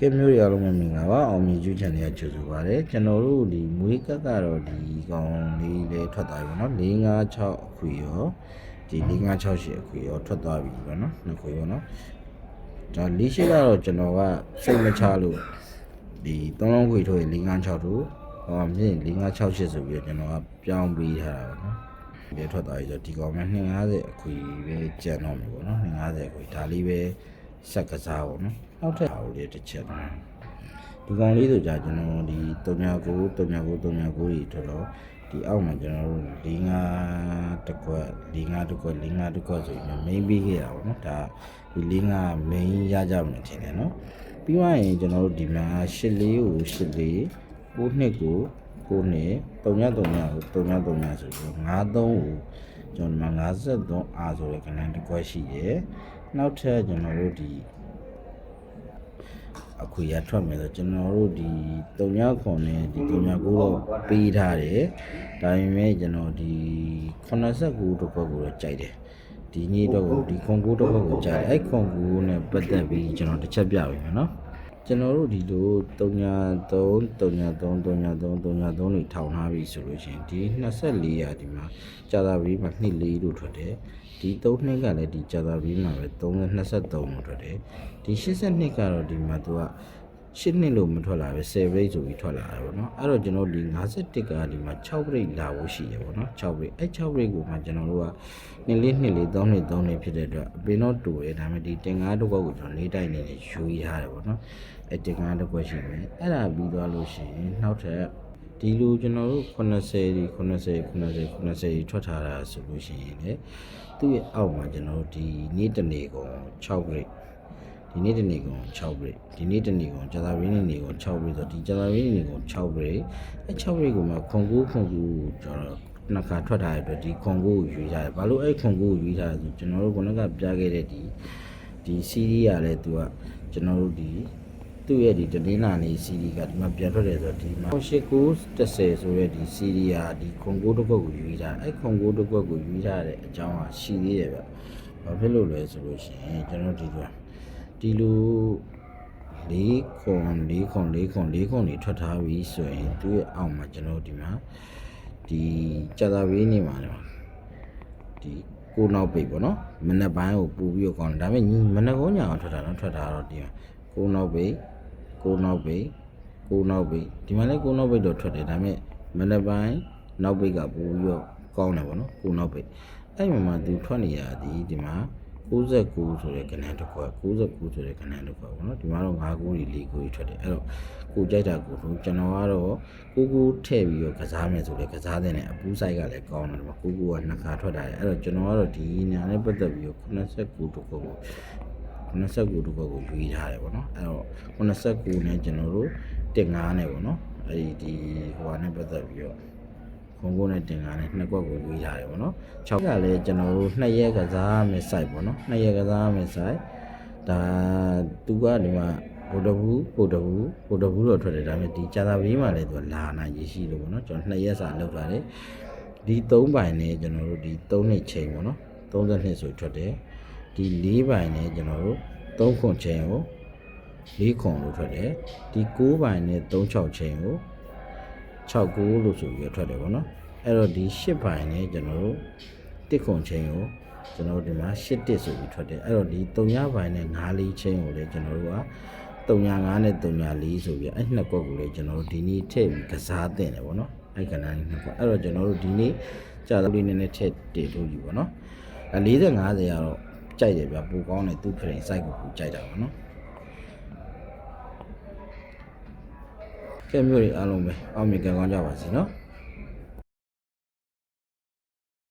ကဲမျိုးတွေအားလုံးပဲမင်္ဂလာပါအောင်မြင်ကျူးချန်လေးကကြိုဆိုပါရစေကျွန်တော်တို့ဒီမွေးကက်ကတော့ဒီကောင်လေးလေးထွက်သွားပြီပေါ့နော်4 5 6အခွေရောဒီ4 5 6 8အခွေရောထွက်သွားပြီပေါ့နော်နှစ်ခွေရောနော်ဒါလေးရှိကတော့ကျွန်တော်ကစိတ်မချလို့ဒီ3လုံးခွေထိုးရင်4 5 6တို့ဟောမြင်4 5 6 8ဆိုပြီးတော့ကျွန်တော်ကပြောင်းပေးထားတာပေါ့နော်ဒီထွက်သွားပြီဆိုတော့ဒီကောင်မှ250အခွေပဲကျန်တော့မယ်ပေါ့နော်250အခွေဒါလေးပဲ စက်ကစားပေါ့နော်နောက်ထပ်အားလေးတစ်ချက်နော်ဒီကောင်လေးဆိုကြကျွန်တော်ဒီ39 39 39ကြီးထွက်တော့ဒီအောက်မှာကျွန်တော်တို့၄5တစ်ခွက်၄5တစ်ခွက်၄5တစ်ခွက်ဆိုပြီး main ပြီးခဲ့တာပေါ့နော်ဒါဒီ၄5 main ရကြမယ်ထင်တယ်နော်ပြီးသွားရင်ကျွန်တော်တို့ဒီမှာ၈လေးကို၈လေး9နှစ်ကို9နှစ်39 39ကို39 39ဆိုပြီး53ကိုကျွန်တော်ဒီမှာ53အာဆိုတဲ့ကဏ္ဍတစ်ခွက်ရှိရယ် နောက်ထပ်ကျွန်တော်တို့ဒီအခွေရထွက်မယ်ဆိုကျွန်တော်တို့ဒီ3ခွန်နဲ့ဒီ3ကိုတော့ပေးထားတယ်ဒါပေမဲ့ကျွန်တော်ဒီ89တစ်ခွက်ကိုတော့ကြိုက်တယ်ဒီနေ့တော့ဒီခွန်ကိုတစ်ခွက်ကိုကြိုက်တယ်အဲ့ခွန်ကိုနဲ့ပတ်သက်ပြီးကျွန်တော်တစ်ချက်ပြပေးမယ်နော် ကျွန်တော်တို့ဒီလို3 3 3 3 3 3 3တွေထောင်ထားပြီဆိုလို့ရှိရင်ဒီ24ရာဒီမှာကြာသာပီးမှာနှစ်4လို့ထွက်တယ်ဒီ3နှစ်ကလည်းဒီကြာသာပီးမှာပဲ3 23လို့ထွက်တယ်ဒီ82ကတော့ဒီမှာသူက 8နှစ်လို့မထွက်လာပဲ10 rate ဆိုပြီးထွက်လာတယ်ပေါ့နော်အဲ့တော့ကျွန်တော်ဒီ51ကဒီမှာ6 rate လာဖို့ရှိရပေါ့နော်6 rate အဲ့6 rate ကိုမှကျွန်တော်တို့ကနှစ်လေးနှစ်လေး3နှစ်3နှစ်ဖြစ်တဲ့အတွက်အပင်တော့တူတယ်ဒါပေမဲ့ဒီတင်ကားတစ်ခွက်ကိုကျွန်တော်လေးတိုက်နေနေယူရရတယ်ပေါ့နော်အဲ့တင်ကားတစ်ခွက်ရှိမယ်အဲ့ဒါပြီးသွားလို့ရှိရင်နောက်ထပ်ဒီလိုကျွန်တော်တို့80ဒီ80 80 80ထွက်ထားတာဆိုလို့ရှိရင်လေသူ့ရဲ့အောက်မှာကျွန်တော်တို့ဒီနေ့တနေ့ကုန်6 rate ဒီနေ့တနေ့ကုန်6 break ဒီနေ့တနေ့ကုန်ကြာသပတေးနေ့ကုန်6 break ဆိုတော့ဒီကြာသပတေးနေ့ကုန်6 break အဲ6 break ကိုမှခွန်ကူးခွန်ကူးကျွန်တော်နှစ်ခါထွက်ထားတဲ့အတွက်ဒီခွန်ကူးကိုယူထားတယ်ဘာလို့အဲ့ခွန်ကူးကိုယူထားလဲဆိုကျွန်တော်တို့ခုနကပြခဲ့တဲ့ဒီဒီ CD ရလဲသူကကျွန်တော်တို့ဒီသူ့ရဲ့ဒီတနင်္လာနေ့ CD ကဒီမှာပြန်ထွက်တယ်ဆိုတော့ဒီမှာ8930ဆိုတဲ့ဒီ CD ကဒီခွန်ကူးတစ်ခွက်ကိုယူထားတယ်အဲ့ခွန်ကူးတစ်ခွက်ကိုယူထားတဲ့အကြောင်းကရှိသေးတယ်ဗျဘာဖြစ်လို့လဲဆိုလို့ရှိရင်ကျွန်တော်ဒီက ဒီလို၄ခွန်၄ခွန်၄ခွန်၄ခွန်တွေထွက်ထားပြီဆိုရင်သူ့ရဲ့အောက်မှာကျွန်တော်ဒီမှာဒီကြာသာဝေးနေမှာလေဒီကိုနောက်ပိတ်ပေါ့နော်မနက်ပိုင်းကိုပူပြီးတော့ကောင်းတယ်ဒါပေမဲ့မနက်ကုန်းညာအောင်ထွက်တာတော့ထွက်တာတော့ဒီမှာကိုနောက်ပိတ်ကိုနောက်ပိတ်ကိုနောက်ပိတ်ဒီမှာလည်းကိုနောက်ပိတ်တော့ထွက်တယ်ဒါပေမဲ့မနက်ပိုင်းနောက်ပိတ်ကပူပြီးတော့ကောင်းတယ်ပေါ့နော်ကိုနောက်ပိတ်အဲ့မှာမှသူထွက်နေရသည်ဒီမှာ 69ဆိုတဲ့ကဏ္ဍတစ်ခွက်69ဆိုတဲ့ကဏ္ဍတစ်ခွက်ပေါ့နော်ဒီမှာတော့5ကိုကြီး4ကိုကြီးထွက်တယ်အဲ့တော့ကိုကြိုက်တာကိုတို့ကျွန်တော်ကတော့ကိုကိုထည့်ပြီးတော့ကစားမယ်ဆိုလေကစားတဲ့နဲ့အပူးဆိုင်ကလည်းကောင်းတယ်ဒီမှာကိုကိုကနှစ်ခါထွက်တာတယ်အဲ့တော့ကျွန်တော်ကတော့ဒီညာနဲ့ပတ်သက်ပြီးတော့89တစ်ခွက်ကို89တစ်ခွက်ကိုယူထားတယ်ပေါ့နော်အဲ့တော့89နဲ့ကျွန်တော်တို့တင်9နဲ့ပေါ့နော်အဲ့ဒီဒီဟိုဟာနဲ့ပတ်သက်ပြီးတော့ ခွန်ကိုနဲ့တင်ကားနဲ့နှစ်ကွက်ကိုရွေးထားတယ်ပေါ့နော်6ကလည်းကျွန်တော်တို့နှစ်ရက်ကစားမယ် site ပေါ့နော်နှစ်ရက်ကစားမယ် site ဒါသူကဒီမှာဗိုလ်တဘူးဗိုလ်တဘူးဗိုလ်တဘူးတော့ထွက်တယ်ဒါပေမဲ့ဒီကြာသာဘေးမှာလည်းသူကလာနိုင်ရရှိလို့ပေါ့နော်ကျွန်တော်နှစ်ရက်စာလောက်ထားတယ်ဒီ3ပိုင်နဲ့ကျွန်တော်တို့ဒီ3နှစ်ချိန်ပေါ့နော်32ဆိုထွက်တယ်ဒီ4ပိုင်နဲ့ကျွန်တော်တို့3ခွန်ချိန်ကို4ခွန်လို့ထွက်တယ်ဒီ9ပိုင်နဲ့36ချိန်ကို 69လို့ဆိုပြီးတော့ထွက်တယ်ပေါ့နော်အဲ့တော့ဒီ8ပိုင်းနဲ့ကျွန်တော်တို့တစ်ခွန်ချင်းကိုကျွန်တော်တို့ဒီမှာ8တစ်ဆိုပြီးထွက်တယ်အဲ့တော့ဒီ3ပိုင်းနဲ့9လေးချင်းကိုလည်းကျွန်တော်တို့က305နဲ့304ဆိုပြီးအဲ့နှစ်ကွက်ကိုလည်းကျွန်တော်တို့ဒီနေ့ထည့်ပြီးကစားတင်တယ်ပေါ့နော်အဲ့ကဏ္ဍလေးနှစ်ကွက်အဲ့တော့ကျွန်တော်တို့ဒီနေ့ကြာတော့လေးနည်းနည်းထည့်တည်လို့ယူပေါ့နော်အဲ40 50ကတော့ကြိုက်တယ်ဗျပူကောင်းတယ်သူ့ဖရင် site ကိုပူကြိုက်တာပေါ့နော် ကဲမျိုးတွေအားလုံးပဲအောင်မြင်ကြကောင်းကြပါစေနော်